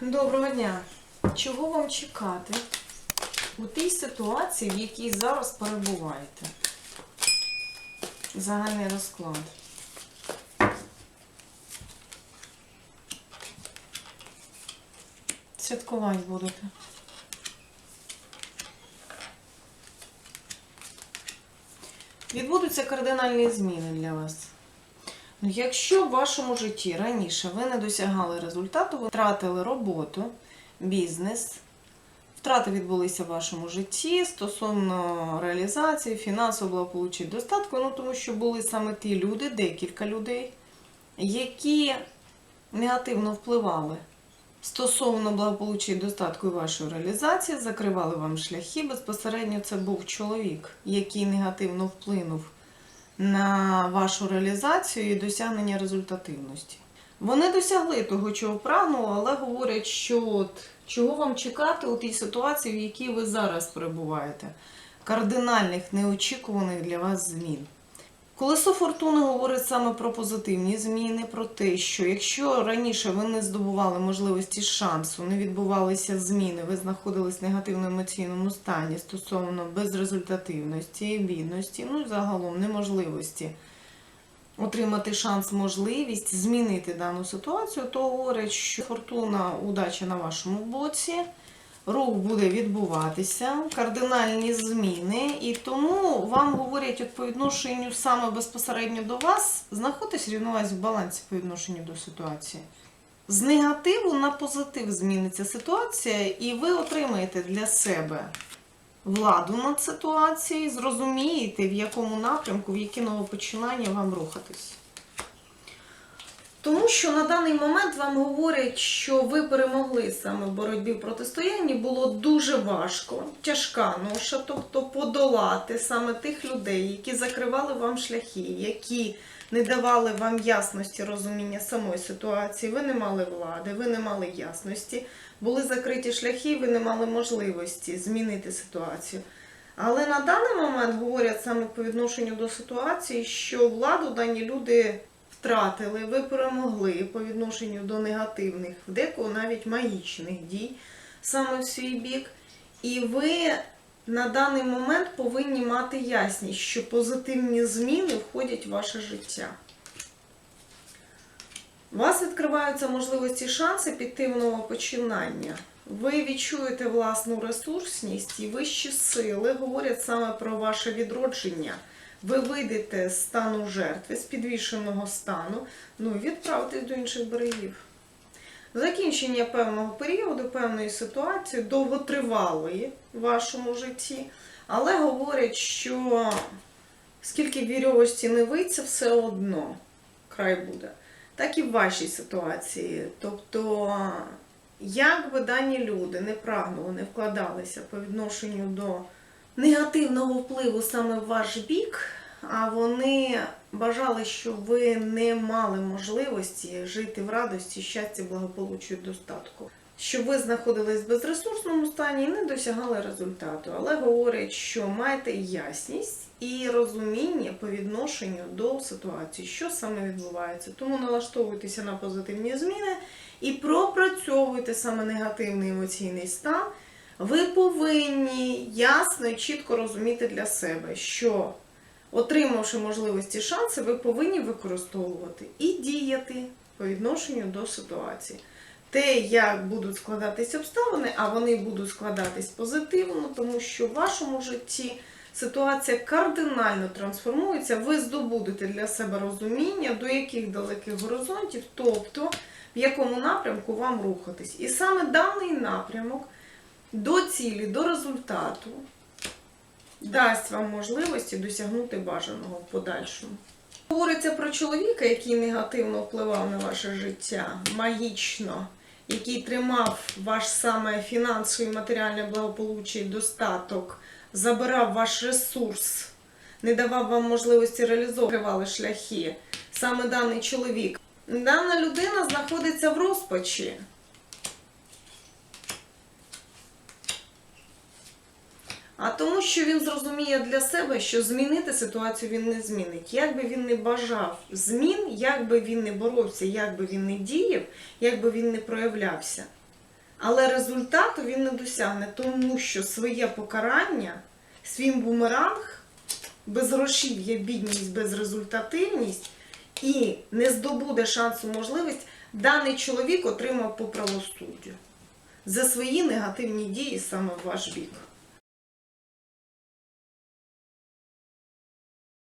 Доброго дня. Чого вам чекати у тій ситуації, в якій зараз перебуваєте? Загальний розклад. Святкувати будете. Відбудуться кардинальні зміни для вас. Якщо в вашому житті раніше ви не досягали результату, ви втратили роботу, бізнес, втрати відбулися в вашому житті стосовно реалізації, фінансового благополуччя достатку, ну тому що були саме ті люди, декілька людей, які негативно впливали стосовно благополуччя і достатку і вашої реалізації, закривали вам шляхи. Безпосередньо це був чоловік, який негативно вплинув на вашу реалізацію і досягнення результативності. Вони досягли того, чого прагнули, але говорять, що от, чого вам чекати у тій ситуації, в якій ви зараз перебуваєте. Кардинальних, неочікуваних для вас змін. Колесо фортуни говорить саме про позитивні зміни, про те, що якщо раніше ви не здобували можливості шансу, не відбувалися зміни, ви знаходились в негативно-емоційному стані стосовно безрезультативності, бідності, ну і загалом неможливості отримати шанс, можливість змінити дану ситуацію, то говорять, що фортуна, удача на вашому боці. Рух буде відбуватися, кардинальні зміни, і тому вам говорять от по відношенню саме безпосередньо до вас, знаходитесь рівновазі в балансі по відношенню до ситуації. З негативу на позитив зміниться ситуація, і ви отримаєте для себе владу над ситуацією, зрозумієте, в якому напрямку, в які новопочинання вам рухатись. Тому що на даний момент вам говорять, що ви перемогли саме в боротьбі в протистоянні, було дуже важко, тяжка ноша, тобто подолати саме тих людей, які закривали вам шляхи, які не давали вам ясності розуміння самої ситуації, ви не мали влади, ви не мали ясності, були закриті шляхи, ви не мали можливості змінити ситуацію. Але на даний момент говорять саме по відношенню до ситуації, що владу дані люди втратили, ви перемогли по відношенню до негативних, в декого навіть магічних дій саме в свій бік. І ви на даний момент повинні мати ясність, що позитивні зміни входять в ваше життя. У вас відкриваються можливості шанси піти в новопочинання. Ви відчуєте власну ресурсність і вищі сили говорять саме про ваше відродження. Ви вийдете з стану жертви, з підвішеного стану, ну відправитесь до інших берегів. Закінчення певного періоду, певної ситуації, довготривалої в вашому житті, але говорять, що скільки б вірьовості не вийться, все одно край буде. Так і в вашій ситуації. Тобто, як би дані люди не прагнули, не вкладалися по відношенню до негативного впливу саме в ваш бік, а вони бажали, щоб ви не мали можливості жити в радості, щасті, благополуччю і достатку. Щоб ви знаходились в безресурсному стані і не досягали результату. Але говорять, що маєте ясність і розуміння по відношенню до ситуації, що саме відбувається. Тому налаштовуйтеся на позитивні зміни і пропрацьовуйте саме негативний емоційний стан. Ви повинні ясно і чітко розуміти для себе, що отримавши можливості шанси, ви повинні використовувати і діяти по відношенню до ситуації. Те, як будуть складатись обставини, а вони будуть складатись позитивно, тому що в вашому житті ситуація кардинально трансформується, ви здобудете для себе розуміння, до яких далеких горизонтів, тобто в якому напрямку вам рухатись. І саме даний напрямок до цілі, до результату дасть вам можливості досягнути бажаного в подальшому. Говориться про чоловіка, який негативно впливав на ваше життя, магічно, який тримав ваш саме фінансовий і матеріальне благополуччя і достаток, забирав ваш ресурс, не давав вам можливості реалізовувати шляхи. Саме даний чоловік. Дана людина знаходиться в розпачі. а тому, що він зрозуміє для себе, що змінити ситуацію він не змінить. Як би він не бажав змін, як би він не боровся, як би він не діяв, як би він не проявлявся. Але результату він не досягне, тому що своє покарання, свій бумеранг, без грошів є бідність, безрезультативність і не здобуде шансу можливість, даний чоловік отримав по правосуддю за свої негативні дії саме в ваш бік.